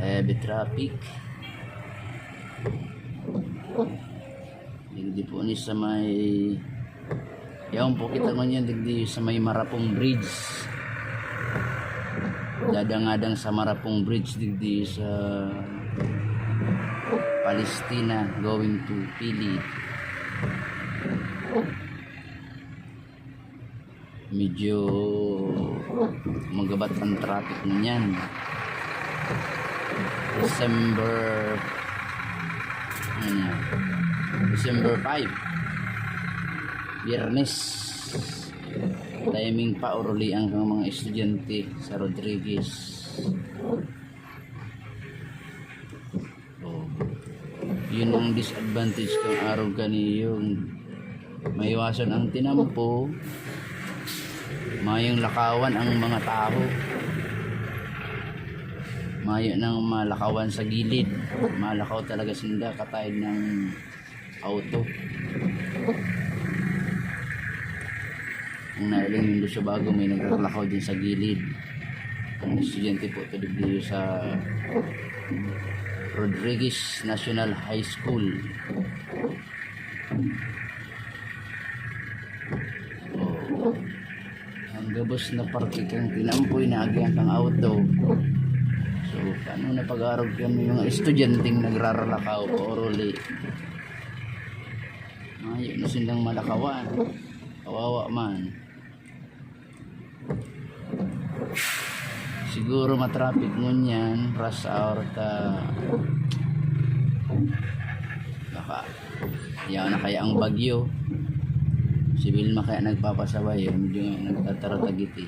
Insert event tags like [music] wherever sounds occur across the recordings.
heavy traffic. Digdi po ni sa may yaon po kita mo niyan digdi sa may Marapong Bridge. Dadangadang sa Marapong Bridge digdi sa Palestina going to Pili medyo magabat ang traffic niyan December ano? December 5 Biyernes timing pa uruli ang mga estudyante sa Rodriguez oh. yun ang disadvantage kung araw gani yung maiwasan ang tinampo mayong lakawan ang mga tao mayo nang malakawan sa gilid. Malakaw talaga sila katayad ng auto. Ang nailing yung sa bago may naglakaw din sa gilid. Ang estudyante po ito dito sa Rodriguez National High School. Oh. ang gabos na parke kang tinampoy na agyan kang auto paano na pag-aaral kami mga estudyanteng nagraralakaw o oroli? Mayo na silang malakawan. Kawawa man. Siguro matraffic nun yan. Rush hour ta. Baka. Yan na kaya ang bagyo. Si Vilma kaya nagpapasaway. Medyo nga nagtatarotagiti.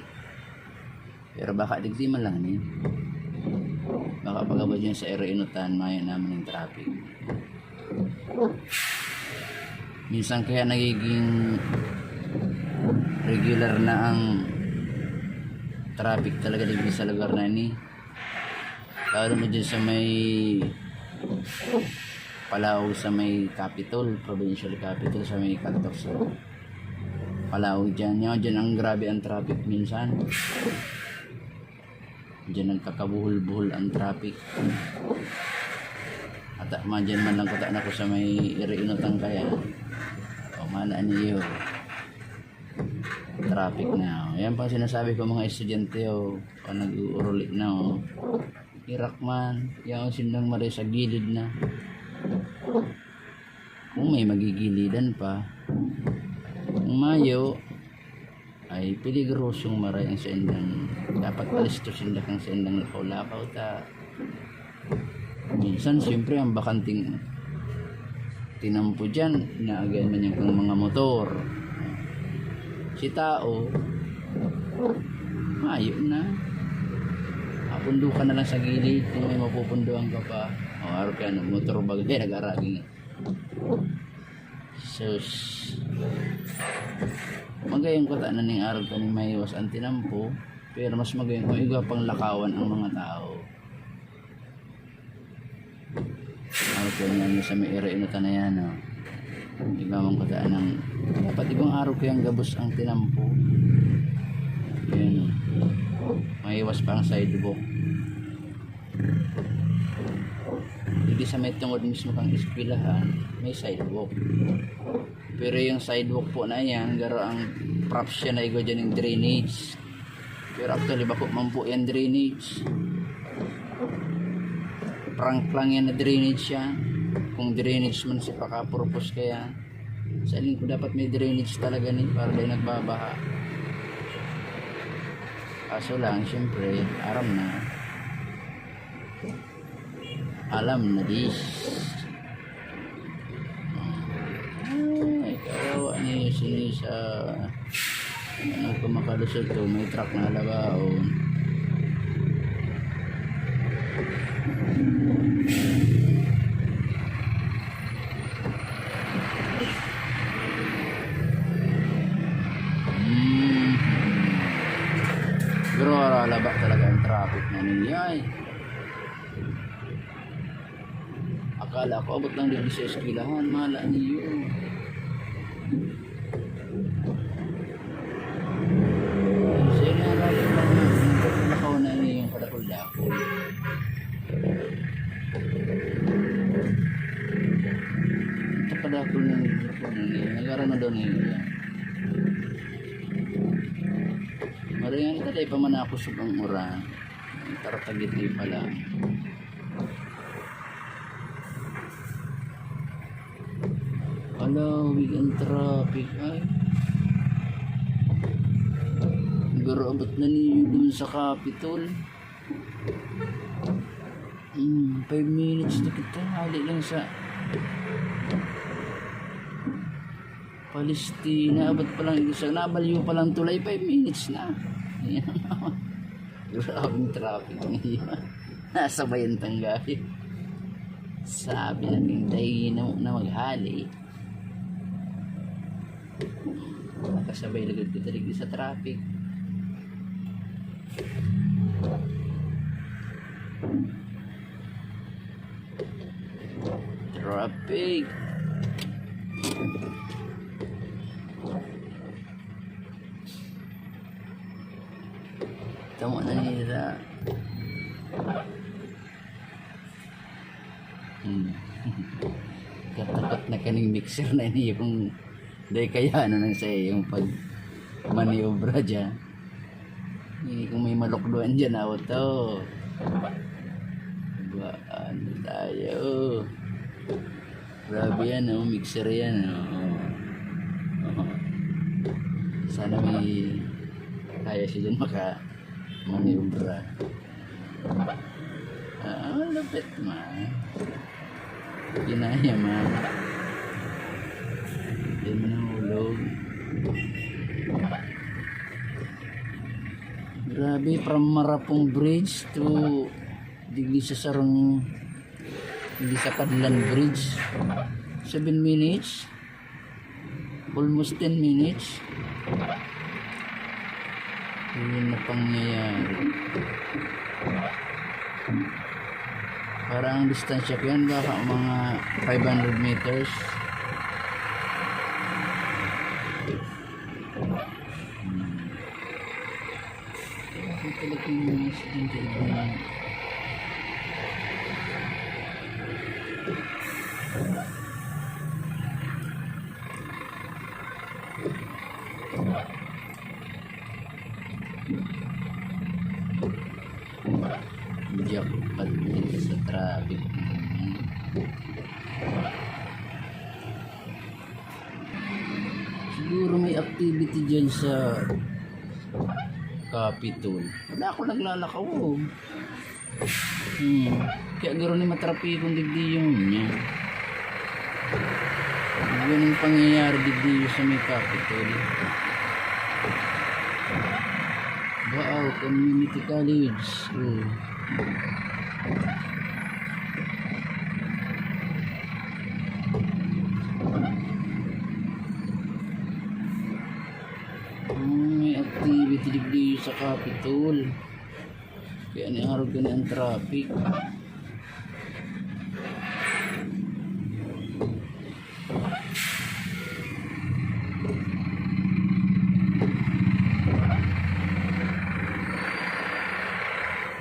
Pero baka digdi man lang niya baka pagabot yun sa area inutan maya namin ng traffic. Minsan kaya nagiging regular na ang traffic talaga dito sa lugar na ini. Lalo na dyan sa may Palao sa may capital provincial capital sa may kantok sa Palao dyan. Yun dyan ang grabe ang traffic minsan Diyan nagkakabuhol-buhol ang traffic. At man dyan man lang kuta na ko sa may iriinutang kaya. O mana niyo. Traffic na. Yan pa sinasabi ko mga estudyante o o nag-uurulit na o. Irak man. Yan sindang mare sa gilid na. Kung may magigilidan pa. Mayo, ay peligrosong maray ang sa indang dapat palisto sila kang sa indang lakaw-lakaw ta. Minsan siyempre ang bakanting tinampo dyan inaagayan man yung kang mga motor. Si tao mayo na. Mapundo ka na lang sa gilid kung may mapupunduan ka pa. O araw ka ng motor bag eh nag-araging sus magayang ko na ning araw ka ni may iwas ang tinampo pero mas magayang kung iga pang lakawan ang mga tao. Araw ko niya sa may ere inuta na yan oh. iba mong kataan ng dapat ibang araw ko yung gabos ang tinampo. Yun may iwas pa ang sidewalk hindi sa may tungod mismo kang ispilahan may sidewalk. Pero yung sidewalk po na yan garo ang props siya na igo dyan drainage. Pero actually bako man po yan drainage. Prank lang yan na drainage siya. Kung drainage man siya pakapurpose kaya. Sa alin ko dapat may drainage talaga ni para dahil nagbabaha. Kaso lang syempre aram na alam na dis ay kawawa ni si sa ano kung makalusot to may truck na alabaon Hmm. Pero alaba talaga ang traffic na niya eh. Akala ko abot lang din sa eskwelahan. Mahala niyo. Sige nga natin lang nakaw na niyo yung kadakol-dakol. Ito kadakol na. Nagara na daw niyo yan. Maringan ito dahil pamanakos sa pangura. Taratagit niyo pala. Hello, weekend traffic. Ay. Garabot na niyo dun sa Capitol. Hmm, 5 minutes na kita. Hali lang sa Palestina. Abot pa lang isa. Nabaliw pa lang tulay. 5 minutes na. [laughs] Grabing traffic ngayon. [laughs] Nasa bayan tanggapi. Sabi namin tayo na, na maghali. Nakasabay lagad ko talig sa traffic. Traffic. Tama na nila. Hmm. [laughs] Katakot na kaning mixer na niya kung dahil kaya ano nang sa yung pag maniobra dyan. Eh, kung may malukduan dyan, auto. Ba, ano tayo? Grabe yan, oh. mixer yan. Oh. Oh. Sana may kaya siya dyan maka maniobra. Ah, lupit man. Ginaya man. Hindi mo nahulog. Grabe, from Marapong Bridge to Digli sa Sarang Digli sa Kadlan Bridge. 7 minutes. Almost 10 minutes. Yun na pangyayari. Parang ang distansya ko yan baka mga 500 meters. Mga estudyante na jackpot dito sa traffic. Siguro may activity dyan sa Capitol. Wala ako naglalakaw. Oh. Hmm. Kaya gano'n ni matrapikong digdi yung niya. Ganun pangyayari digdi yung sa may Capitol. Wow, community college. Oh. Hmm, may activity digdi sa Capitol. Kaya ni araw ka ang traffic.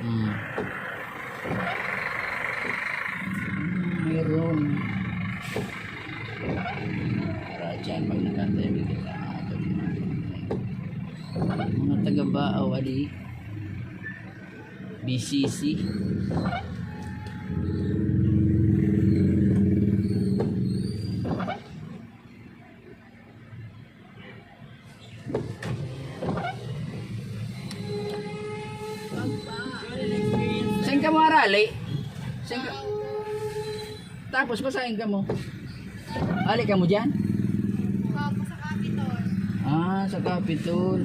Hmm. Hmm, Meron. Para dyan, pag nakantay, may kailangan ako. Mga taga-baaw, ali. BCC. Saan ka mo arali? Saan ka? Tapos basahin ka mo. Ali ka mo dyan? Opo, sa Capitol. Ah, sa Capitol.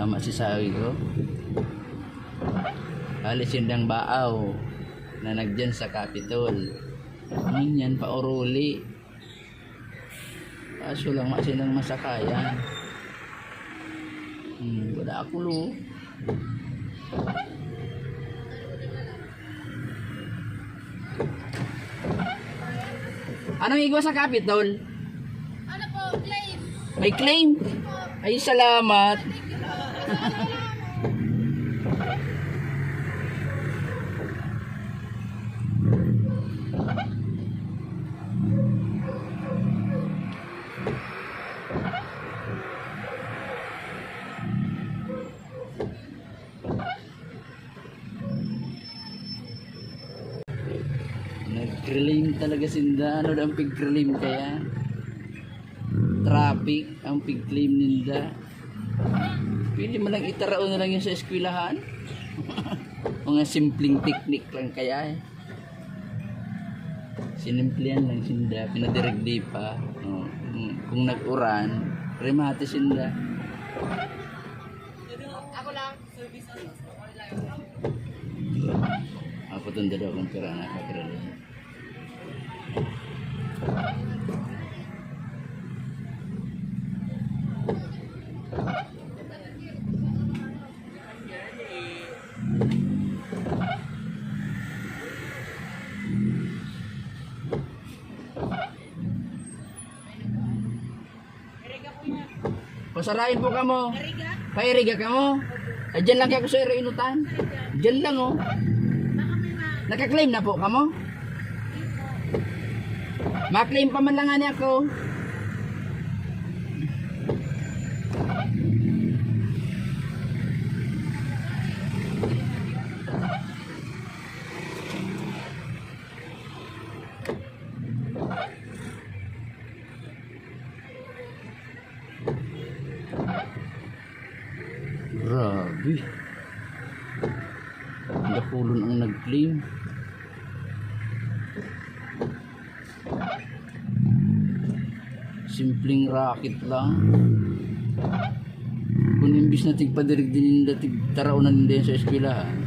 ang masasabi ko oh. halos yun lang baaw na nagdyan sa Capitol yan pa oruli kaso lang masilang masakayan hmm, wala ako lo Anong igwa sa Capitol? Ano po, claim. May claim? Ano Ay, salamat. Nag-claim talaga sinda. Ano ang pig-claim kaya? Traffic ang pig-claim ninda. Pwede mo lang itarao na lang yun sa eskwelahan. [laughs] Mga simpleng technique lang kaya eh. Sinimplihan lang sinda, pinadiregdi pa. Oh, mm, kung nag-uran, remate sinda. Ako lang. Ako tunda daw akong pera na kapirali. Pasarain po ka mo. Pairiga ka. Ay, dyan lang kaya ako sa inutan. Dyan lang oh. Naka-claim na po ka mo? Ma-claim pa man lang nga niya ako. Grabe. Dakulon ang nag-claim. Simpleng racket lang. Kung imbis na tigpadirig din nila, tigtarao na nila sa eskwela ha.